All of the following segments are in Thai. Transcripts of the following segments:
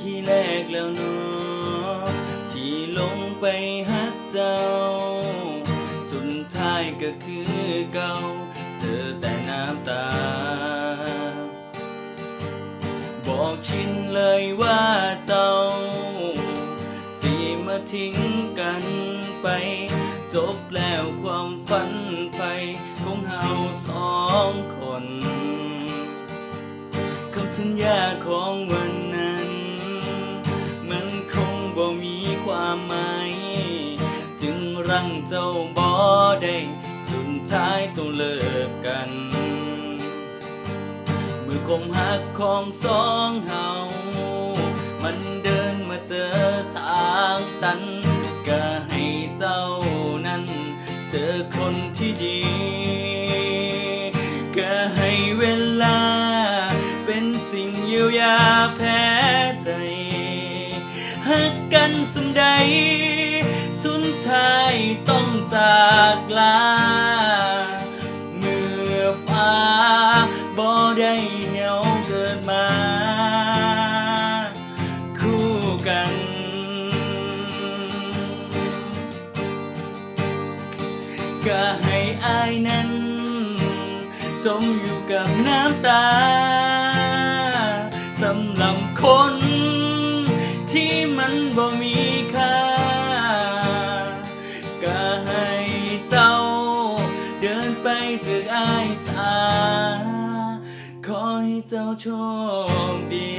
ที่แรกแล้วเนาะที่ลงไปฮักเจ้า สุดท้ายก็คือเก่าเจอแต่น้ำตา บอกชินเลยว่าเจ้า สิมาทิ้งกันไป จบแล้วความฝันไฟของเฮาสองคน คำสัญญาของวัน วามหมายจึงรั้งเจ้าบ่ได้สุดท้ายต้องเลิกกัน มือคมหักของสองเฮา มันเดินมาเจอทางตัน ก็ให้เจ้านั้น เจอคนที่ดี ก็ให้เวลา เป็นสิ่งเยียวยาแพ้ สุดใด สุดท้ายต้องจากลา เมื่อฟ้าบ่ได้เหงาเกิดมา คู่กัน ก็ให้อายนั้น จมอยู่กับน้ำตาสำหรับคนที่มันบ่มี เจ้าโชคดี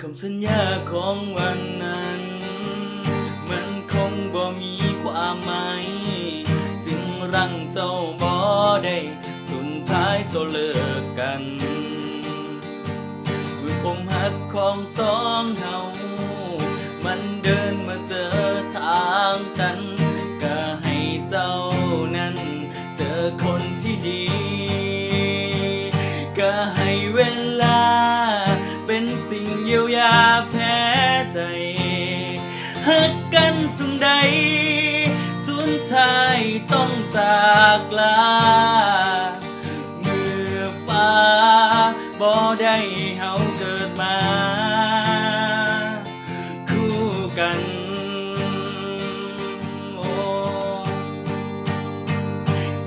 คำสัญญาของวันนั้น มันคงบ่มีความหมายจึงรั้งเจ้าบ่ได้สุดท้าย ก็เลิกกันเมื่อผมหักของสองเฮามันเดินมาเจอทางกัน ก็ให้เจ้านั้น เจอคนที่ดี ก็ให้เวลา เป็นสิ่งเยียวยาแพ้ใจหักกันสุดใดสุดท้ายต้องจากลา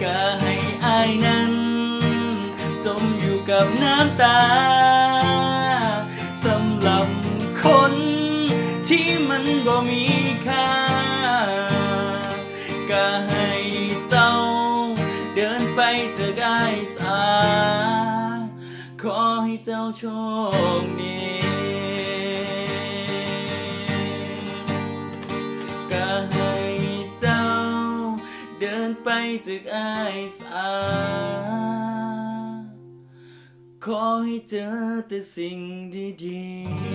ก็ให้อายนั้น จมอยู่กับน้ำตาสำหรับคนที่มันบ่มีค่า ก็ให้เจ้า เดินไปจากอายสา ขอให้เจ้าโชคดี ไปจากอายสาขอให้เจอแต่สิ่งดีๆ